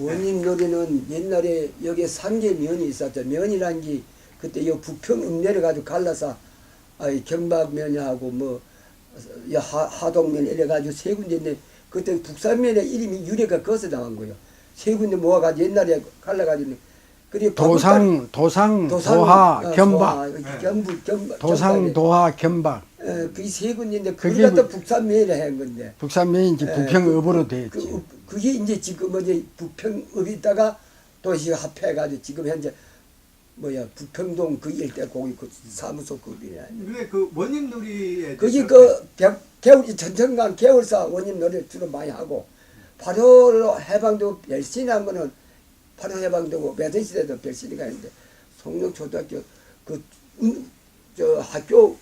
원님 놀이는 옛날에 여기 상계 면이 있었죠. 면이란 게 그때 요 부평 읍내를 가지고 갈라서 아이 경박면하고 뭐 하, 하동면 이래 가지고 세 군데인데 그때 북산면의 이름이 유래가 거기서 나온 거예요. 세 군데 모아가지고 옛날에 갈라가지고 그리고 도상 도상 도하 어, 견박 도하, 견부 견박 도상 도하 견박 그세 군데인데 그게 또 뭐- 북산면이라 한 건데 북산면이 이제 예, 부평읍으로 그, 되었지. 그, 그게 이제 지금 어제 부평읍이 있다가 도시 합해가지고 지금 현재 뭐야 부평동 그 일대 거기 그 사무소 급이야. 근데 그 원님 놀이에 거기 대해서 그 겨- 겨울 전천간 개월사 원님 노래 주로 많이 하고 8.15 해방되고 별신한 거는 8.15 해방되고 매전 시대도 별신이가 있는데 송룡 초등학교 그 저 학교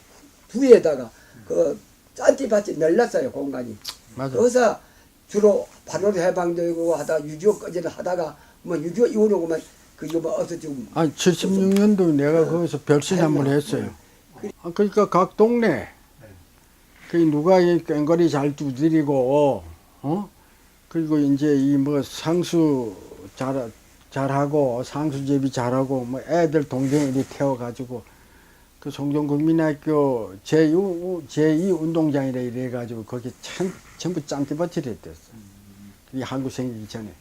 부에다가 그 짠티밭이 널렸어요 공간이. 맞아. 거기서 주로 8.15 해방되고 하다 6.25 까지는 하다가 뭐 6.25 이후로만 그 이거 뭐 어서 좀아 76년도 내가 거기서 별신 한 번 했어요. 아, 그러니까 각 동네 그 누가 이 꽹과리 잘 두드리고 어? 그리고 이제 이 뭐 상수 잘 잘하고 상수 제비 잘하고 뭐 애들 동생들이 태워 가지고 그 송정국민학교 제2 제2 운동장이라 이래 가지고 거기 참 전부 짱띠밭이 됐댔어. 이 한국 생기기 전에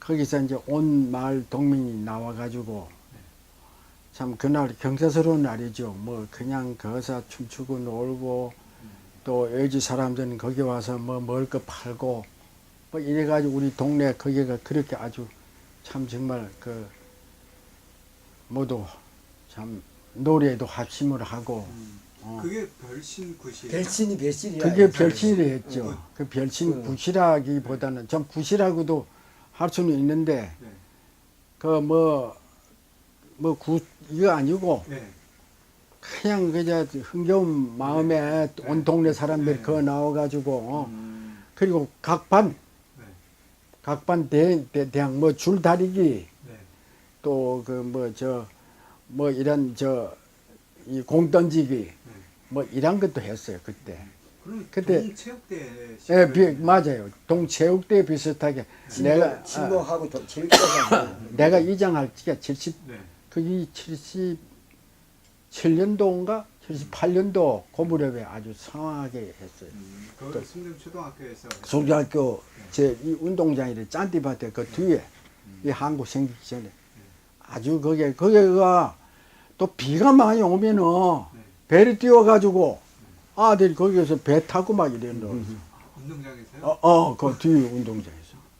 거기서 이제 온 마을 동민이 나와 가지고 참 그날 경사스러운 날이죠. 뭐 그냥 거기서 춤추고 놀고 또 여지 사람들은 거기 와서 뭐 먹을 거 팔고 뭐 이래 가지고 우리 동네 거기가 그렇게 아주 참 정말 그 모두 참 노래도 합심을 하고 어. 그게 별신 굿이 별신이 별신이야. 그게 별신이라 했죠. 어. 그 별신 어. 굿이라기보다는 전 굿이라고도 할 수는 있는데 네. 그뭐뭐굿 이거 아니고 네. 그냥 그저 흥겨운 마음에 온 동네 사람들이 네. 거 나와가지고 어. 음, 그리고 각반 네. 각반 대, 대, 대항 뭐 줄다리기 네. 또그 뭐저 뭐 이런 저 이 공 던지기 뭐 이런 것도 했어요 그때. 그때- 동체육대 예, 비, 맞아요. 동체육대 비슷하게 내가 아, 진보하고 또 재밌어서 내가 이장할 때가 70 네. 그게 77년도인가 78년도 그 무렵에 아주 성하게 했어요. 음, 그걸 숭정초등학교에서 송중학교 제이 운동장이래 짠띠밭에 그 뒤에 이 한국 생기기 전에 아주 거기에 거기가 또 비가 많이 오면은 배를 띄워가지고 아들이 거기에서 배 타고 막 이래 놓 운동장에서요. 어, 어, 그 뒤에 운동장.